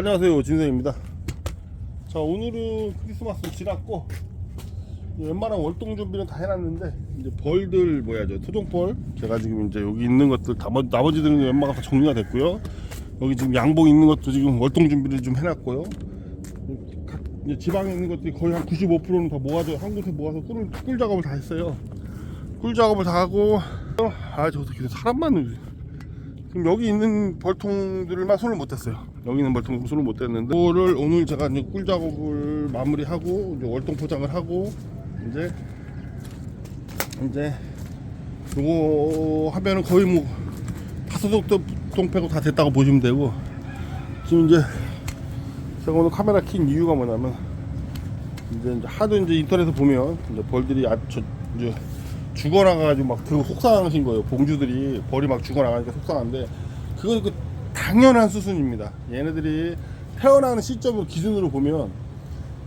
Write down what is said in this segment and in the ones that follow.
안녕하세요 진성입니다. 자 오늘은 크리스마스 지났고 웬만한 월동 준비는 다 해놨는데 이제 벌들 뭐야 저 토종벌? 제가 지금 이제 여기 있는 것들 다 뭐- 나머지들은 웬만한 다 정리가 됐고요. 여기 지금 양복 있는 것도 지금 월동 준비를 좀 해놨고요. 각 이제 지방에 있는 것들이 거의 한 95%는 다 모아져 한 곳에 모아서 꿀, 꿀 작업을 다 했어요. 꿀 작업을 다 하고 아 저도 계속 사람만 지금 여기 있는 벌통들만 손을 못 댔어요. 여기 있는 벌통 손을 못 댔는데 이거를 오늘 제가 이제 꿀 작업을 마무리하고 이제 월동 포장을 하고 이제 이제 요거 하면은 거의 뭐 다섯 동 빼고 다 됐다고 보시면 되고 지금 이제 제가 오늘 카메라 킨 이유가 뭐냐면 이제, 이제 하도 이제 인터넷에 보면 이제 벌들이 아, 저, 이제 죽어나가지고 막 되게 속상하신 거예요. 봉주들이 벌이 막 죽어나가니까 속상한데 그건 그 당연한 수순입니다. 얘네들이 태어나는 시점을 기준으로 보면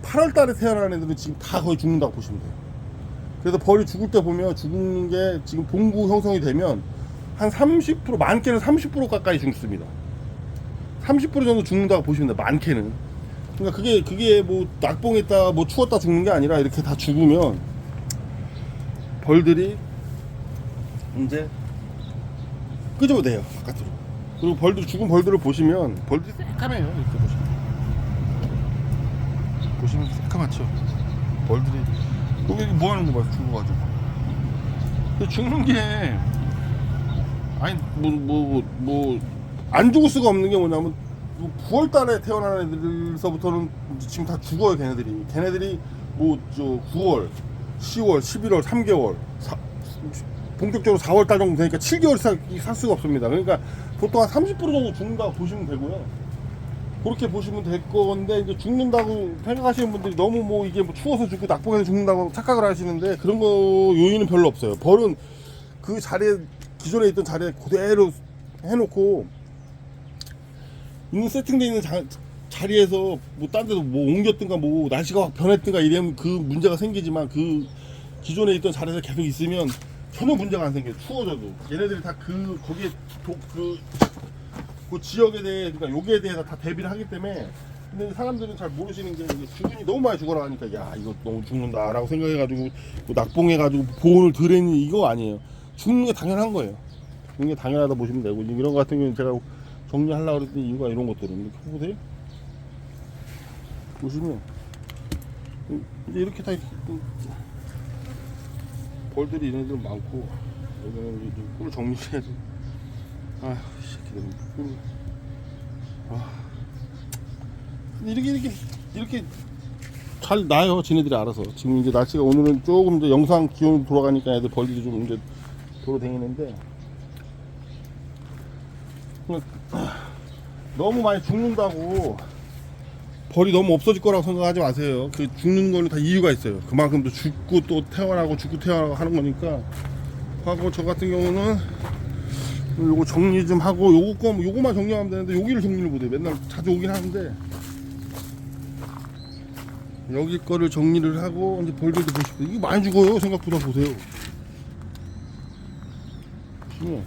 8월 달에 태어나는 애들은 지금 다 거의 죽는다고 보시면 돼요. 그래서 벌이 죽을 때 보면 죽는 게 지금 봉구 형성이 되면 한 30% 많게는 30% 가까이 죽습니다. 30% 정도 죽는다고 보시면 돼요. 많게는. 그러니까 그게 그게 뭐 낙봉했다 뭐 추웠다 죽는 게 아니라 이렇게 다 죽으면 벌들이 이제 끄집어내요 바깥으로 그리고 벌들 죽은 벌들을 보시면 벌들이 새까매요 이렇게 보시면. 보시면 새까맣죠? 벌들이. 여기 뭐 하는 거 봐요 죽어가지고. 근데 죽는 게 아니 뭐 뭐 뭐 안 죽을 수가 없는 게 뭐냐면 9월 달에 태어나는 애들서부터는 지금 다 죽어요 걔네들이. 걔네들이 뭐 저 9월 10월, 11월, 3개월, 사- 본격적으로 4월 달 정도 되니까 7개월 살, 살 수가 없습니다. 그러니까 보통 한 30% 정도 죽는다고 보시면 되고요. 그렇게 보시면 될 건데 이제 죽는다고 생각하시는 분들이 너무 뭐 이게 뭐 추워서 죽고 낙봉해서 죽는다고 착각을 하시는데 그런 거 요인은 별로 없어요. 벌은 그 자리에 기존에 있던 자리에 그대로 해놓고 있는 세팅되어 있는 자, 자리에서 뭐 딴 데도 뭐 옮겼든가 뭐 날씨가 확 변했든가 이러면 그 문제가 생기지만 그 기존에 있던 자리에서 계속 있으면 전혀 문제가 안 생겨요. 추워져도. 얘네들이 다 그 거기에 도, 그, 그 지역에 대해 그러니까 여기에 대해서 다 대비를 하기 때문에 근데 사람들은 잘 모르시는 게 이게 주군이 너무 많이 죽어나가니까 야 이거 너무 죽는다라고 생각해가지고 뭐 낙봉해가지고 보온을 들이니 이거 아니에요. 죽는 게 당연한 거예요. 죽는 게 당연하다 보시면 되고 이런 거 같은 경우는 제가 정리하려고 그랬더니 이유가 이런 것들은. 이렇게 보세요. 보시면. 이렇게 다 벌들이 얘네들 많고 여기는 이제 꿀 정리해야지 아 새끼들 꿀 아. 근데 이렇게 이렇게 이렇게 잘 나요 지네들이 알아서. 지금 이제 날씨가 오늘은 조금 이제 영상 기온 돌아가니까 애들 벌들이 좀 이제 돌아다니는데 그냥 너무 많이 죽는다고 벌이 너무 없어질 거라고 생각하지 마세요. 그 죽는 거는 다 이유가 있어요. 그만큼 또 죽고 또 태어나고 죽고 태어나고 하는 거니까. 하고 저 같은 경우는 요거 정리 좀 하고 요거 거 요거만 정리하면 되는데 여기를 정리를 못해. 맨날 자주 오긴 하는데 여기 거를 정리를 하고 이제 벌들도 보시고 이게 많이 죽어요. 생각보다 보세요. 보시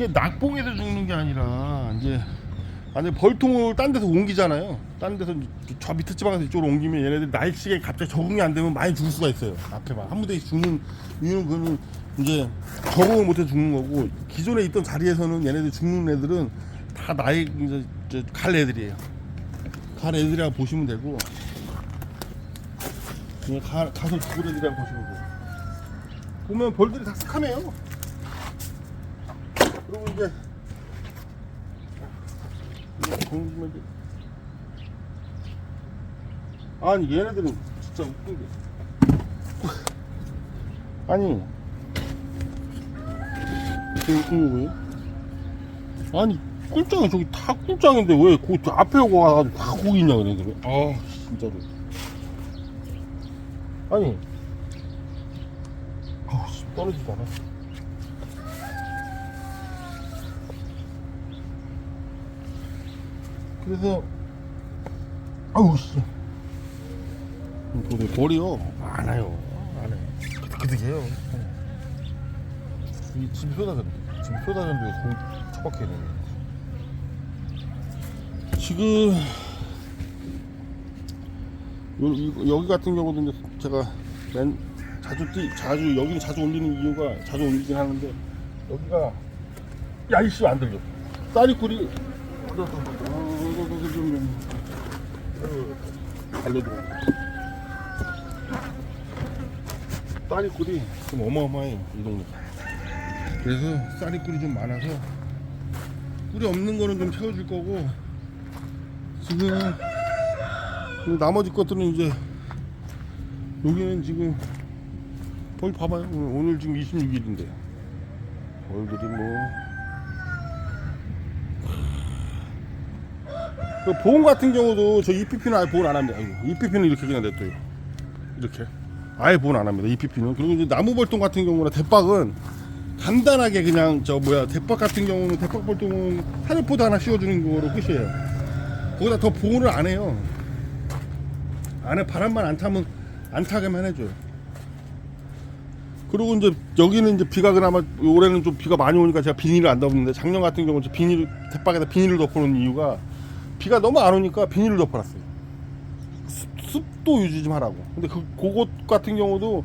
이게 낙봉에서 죽는 게 아니라 이제 아니 벌통을 딴 데서 옮기잖아요. 딴 데서 저 밑에 지방에서 이쪽으로 옮기면 얘네들 날씨에 갑자기 적응이 안 되면 많이 죽을 수가 있어요. 앞에만 한 무대씩 죽는 이유는 그는 이제 적응을 못해 죽는 거고 기존에 있던 자리에서는 얘네들 죽는 애들은 다 나이 이제 저갈 애들이에요. 갈 애들이라고 보시면 되고 그냥 가, 가서 죽을 애들이라고 보시면 돼요. 보면 벌들이 다 스카매요. 그리고 이제 이제 아니 얘네들은 진짜 웃긴 게 아니 뭐예요? 아니 꿀장이 저기 다 꿀장인데 왜 그 앞에 오고 와가지고 다 거기 있냐 얘네들은? 아 진짜로. 아니 아우 씨, 떨어지지 않아 그래서 아우 씨. 근데 벌이요? 많아요. 안해 그득그득해요. 이 집이 쏟아져 집이 지금 쏟아졌는데 공 처박혀 있네. 지금 요, 이- 여기 같은 경우도 이제 제가 맨 자주 뛰 자주 여기를 자주 올리는 이유가 자주 올리긴 하는데 여기가 야이씨 안 들려. 쌀이 꿀이 달려들어 쌀이 꿀이. 좀 어마어마해요 이 동네. 그래서 쌀이 꿀이 좀 많아서 꿀이 없는 거는 좀 채워줄 거고 지금 그 나머지 것들은 이제 여기는 지금 벌 봐봐요. 오늘, 지금 26일인데. 벌들이 뭐 그 보험 같은 경우도 저 EPP는 아예 보험 안 합니다 EPP는 이렇게 그냥 냅둬요. 이렇게. 아예 보험 안 합니다 EPP는. 그리고 이제 나무 벌통 같은 경우나 대박은 간단하게 그냥 저 뭐야 대박 같은 경우는 대박 벌통은 하늘포도 하나 씌워주는 거로 끝이에요. 거기다 더 보호를 안 해요. 안에 바람만 안 타면 안 타게만 해줘요. 그리고 이제 여기는 이제 비가 그나마 올해는 좀 비가 많이 오니까 제가 비닐을 안 덮는데 작년 같은 경우는 저 비닐 대박에다 비닐을 덮어놓은 이유가 비가 너무 안 오니까 비닐을 덮어놨어요. 습, 습도 유지 좀 하라고. 근데 그 그것 같은 경우도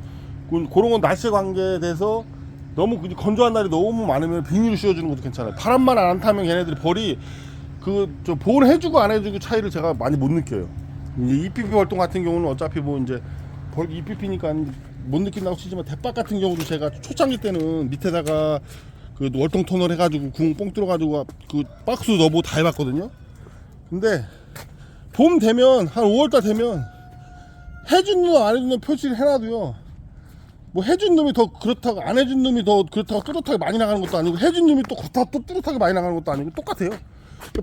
그- 그런 건 날씨 관계에 대해서 너무 그 건조한 날이 너무 많으면 비닐을 씌워주는 것도 괜찮아요. 바람만 안 타면 걔네들이 벌이 그 저 보호를 해주고 안 해주고 차이를 제가 많이 못 느껴요. 이제 EPP 활동 같은 경우는 어차피 뭐 이제 벌 EPP니까 못 느낀다고 치지만 대박 같은 경우도 제가 초창기 때는 밑에다가 그 월동 터널 해가지고 구멍 뻥 뚫어가지고 그 박스 넣어보고 다 해봤거든요. 근데 봄 되면 한 5월달 되면 해준 놈 안 해준 놈 표시를 해놔도요. 뭐 해준 놈이 더 그렇다고 안 해준 놈이 더 그렇다고 뚜렷하게 많이 나가는 것도 아니고 해준 놈이 또 그렇다고 또 뚜렷하게 많이 나가는 것도 아니고 똑같아요.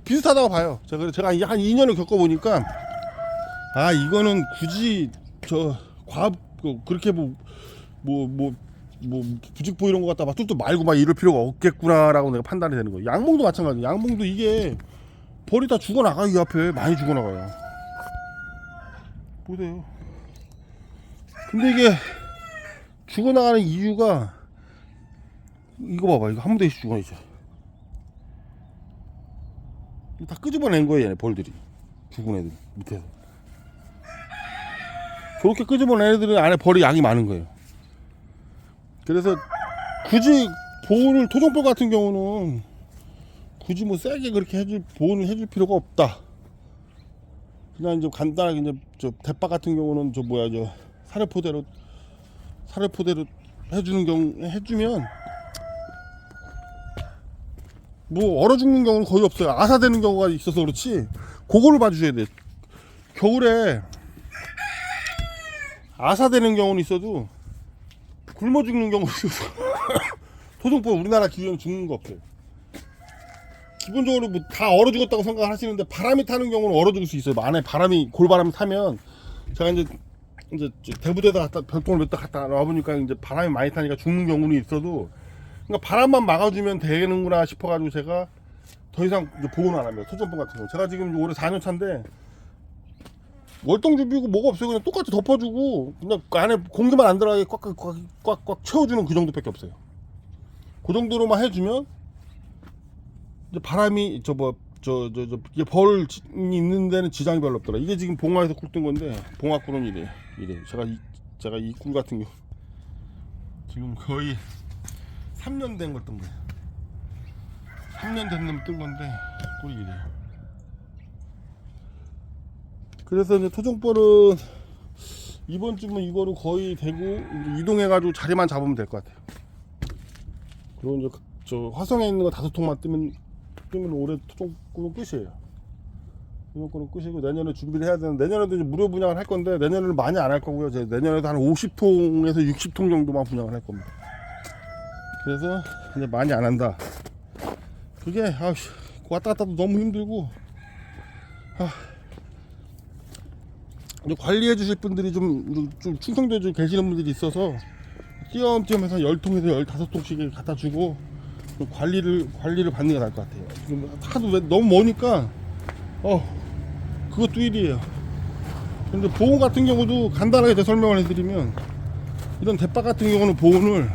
비슷하다고 봐요. 제가 제가 이한 2년을 겪어보니까 아 이거는 굳이 저 과학 그- 그렇게 뭐 뭐 뭐 뭐 부직포 이런 거 갖다 막 뚝뚝 말고 막 이럴 필요가 없겠구나라고 내가 판단이 되는 거예요. 양봉도 마찬가지. 양봉도 이게 벌이 다 죽어 나가요. 이 앞에 많이 죽어 나가요. 보세요. 근데 이게 죽어 나가는 이유가 이거 봐봐. 이거 한 무대씩 죽어 이제. 다 끄집어낸 거예요, 얘네 벌들이. 죽은 애들 밑에서. 저렇게 끄집어낸 애들은 안에 벌이 양이 많은 거예요. 그래서 굳이 보호를 토종벌 같은 경우는 굳이 뭐 세게 그렇게 해줄 보호를 해줄 필요가 없다. 그냥 이제 간단하게 이제 저 대박 같은 경우는 저 뭐야 저 사료포대로 사료포대로 해주는 경우 해주면 뭐 얼어 죽는 경우는 거의 없어요. 아사되는 경우가 있어서 그렇지. 그거를 봐주셔야 돼. 겨울에 아사되는 경우는 있어도 굶어 죽는 경우는 있어서 토종법 우리나라 기준에 죽는 거 없어요. 기본적으로 뭐 다 얼어 죽었다고 생각하시는데 바람이 타는 경우는 얼어 죽을 수 있어요. 안에 바람이 골바람이 타면 제가 이제 이제 저 대부대다 갖다 별똥을 몇대 갖다 놔보니까 이제 바람이 많이 타니까 죽는 경우는 있어도 그러니까 바람만 막아주면 되는구나 싶어가지고 제가 더 이상 보호는 안 합니다. 토종법 같은 경우. 제가 지금 올해 4년 차인데 월동 준비고 뭐가 없어요. 그냥 똑같이 덮어주고 그냥 그 안에 공기만 안 들어가게 꽉꽉꽉꽉 채워주는 그 정도밖에 없어요. 그 정도로만 해주면 바람이 저 뭐 저 저저 이게 벌이 있는 데는 지장이 별로 없더라. 이게 지금 봉화에서 꿀뜬 건데 봉화 꿀은 이래 이래. 제가 이 제가 이 꿀 같은 경우 지금 거의 3년 된 걸 뜬 거예요. 3년 된 놈 뜬 건데 꿀이 이래요. 그래서 이제 토종벌은 이번 주면 이거를 거의 이제 이동해가지고 자리만 잡으면 될 것 같아요. 그리고 이제 저 화성에 있는 거 다섯 통만 뜨면 뜨면 올해 토종꿀은 끝이에요. 토종꿀은 끝이고 내년에 준비를 해야 되는데 내년에도 이제 무료 분양을 할 건데 내년에는 많이 안 할 거고요. 제 내년에도 한 50통에서 60통 정도만 분양을 할 겁니다. 그래서 이제 많이 안 한다. 그게 아씨 왔다 갔다도 너무 힘들고 아, 관리해 주실 분들이 좀, 좀 충성돼 주 계시는 분들이 있어서 띄엄띄엄 해서 10통에서 15통씩 갖다 주고 좀 관리를 관리를 받는 게 나을 것 같아요. 지금 하도 왜- 너무 머니까 어 그것도 일이에요. 근데 보온 같은 경우도 간단하게 제 설명을 해드리면 이런 대박 같은 경우는 보온을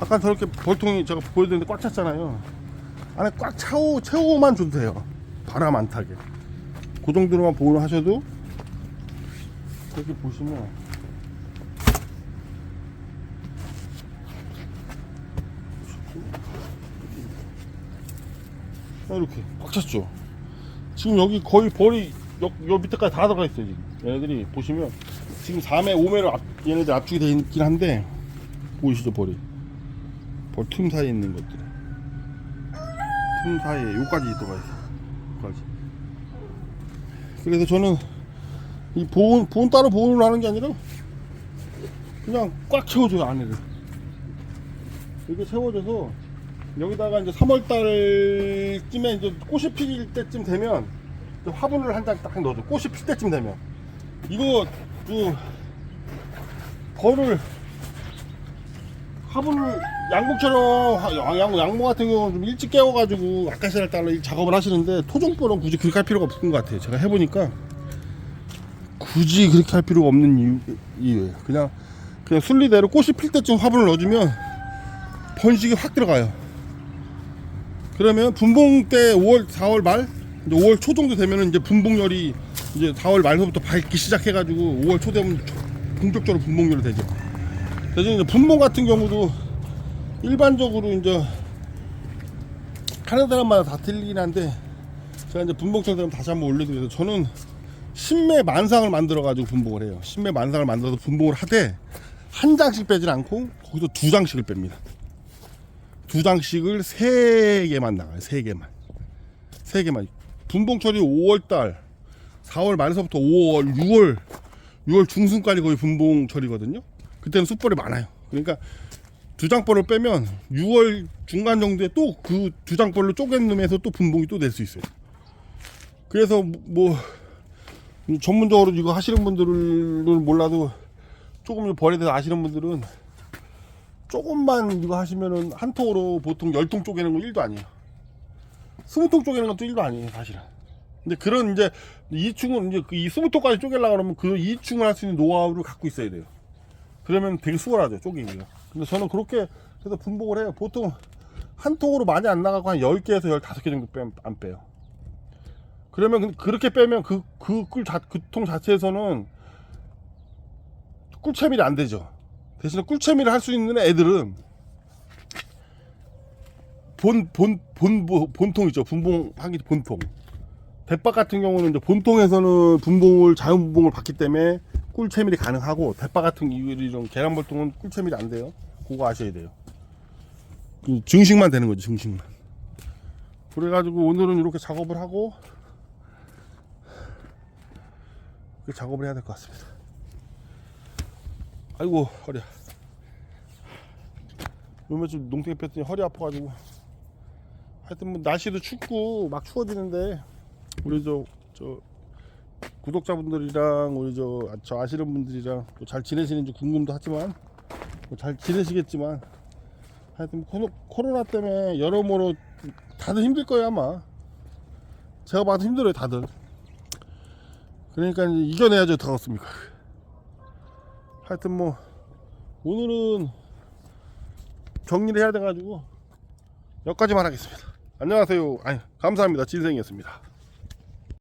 아까 저렇게 벌통이 제가 보여드렸는데 꽉 찼잖아요. 안에 꽉 차오, 채우고만 줘도 돼요. 바람 안 타게. 그 정도로만 보호를 하셔도 이렇게 보시면 이렇게 꽉 찼죠. 지금 여기 거의 벌이 여, 여 밑에까지 다 들어가 있어요. 지금 얘네들이 보시면 지금 4매, 5매로 압, 얘네들 압축이 되어 있긴 한데 보이시죠 벌이 벌 틈 사이에 있는 것들 틈 사이에 여기까지 들어가 있어 여기까지 그래서 저는 이 보온, 보온 따로 보온을 하는 게 아니라 그냥 꽉 채워줘요 안에를 이렇게 채워줘서 여기다가 이제 3월달 쯤에 이제 꽃이 필 때쯤 되면 화분을 한 장 딱 넣어줘. 꽃이 필 때쯤 되면. 이거 그 벌을 화분을 양목처럼 화- 양, 양, 양모 같은 경우는 좀 일찍 깨워가지고 아카시아를 따라 이 작업을 하시는데 토종벌은 굳이 그렇게 할 필요가 없는 것 같아요. 제가 해보니까 굳이 그렇게 할 필요가 없는 이유, 이유예요. 그냥 그냥 순리대로 꽃이 필 때쯤 화분을 넣어주면 번식이 확 들어가요 그러면 분봉 때 5월 4월 말 이제 5월 초 정도 되면은 이제 분봉열이 이제 4월 말서부터 밝기 시작해가지고 5월 초 되면 본격적으로 분봉열이 되죠. 대신 이제 분봉 같은 경우도 일반적으로 이제 하는 사람마다 다 틀리긴 한데 제가 이제 분봉철 되면 다시 한번 올려드려서 저는 신매 만상을 만들어가지고 분봉을 해요. 신매 만상을 만들어서 분봉을 하되 한 장씩 빼진 않고 거기서 두 장씩을 뺍니다. 두 장씩을 세 개만 나가요. 세 개만. 세 개만. 분봉철이 5월달, 4월 말에서부터 5월, 6월, 6월 중순까지 거의 분봉철이거든요. 그때는 숯벌이 많아요. 그러니까 두 장벌을 빼면 6월 중간 정도에 또 그 두 장벌로 쪼개놓으면서 또 분봉이 또 될 수 있어요. 그래서 뭐 전문적으로 이거 하시는 분들은 몰라도 조금 벌에 대해서 아시는 분들은 조금만 이거 하시면은 한 통으로 보통 열 통 쪼개는 건 1도 아니에요. 20통 쪼개는 것도 1도 아니에요, 사실은. 근데 그런 이제 2층은 이제 그이 20통까지 쪼개려고 그러면 그 2층을 할 수 있는 노하우를 갖고 있어야 돼요. 그러면 되게 수월하죠, 쪼개기가. 근데 저는 그렇게 해서 분봉을 해요. 보통 한 통으로 많이 안 나가고 한 10개에서 15개 정도 빼, 안 빼요. 그러면 그- 그렇게 빼면 그, 그 꿀, 자, 그 통 자체에서는 꿀채밀이 안 되죠. 대신에 꿀채밀을 할수 있는 애들은 본, 본, 본, 본, 본통 있죠. 분봉 하기 본통. 대박 같은 경우는 이제 본통에서는 분봉을, 자연 분봉을 받기 때문에 꿀채밀이 가능하고, 대박 같은 이런 계란벌통은 꿀채밀이 안 돼요. 그거 아셔야 돼요. 그 증식만 되는 거죠, 증식만. 그래가지고 오늘은 이렇게 작업을 하고, 그 작업을 해야 될 것 같습니다. 아이고, 허리야. 요 며칠 농땡이 폈더니 허리 아파가지고. 하여튼 뭐 날씨도 춥고 막 추워지는데 우리 저 저 구독자분들이랑 우리 저, 아- 저 아시는 분들이랑 또 잘 지내시는지 궁금도 하지만 뭐잘 지내시겠지만 하여튼 뭐 코로, 코로나 때문에 여러모로 다들 힘들 거예요 아마 제가 봐도 힘들어요 다들 그러니까 이겨내야죠 더 어떻습니까 하여튼 뭐 오늘은 정리를 해야 돼가지고 여기까지만 하겠습니다. 안녕하세요. 아니, 감사합니다. 진생이었습니다.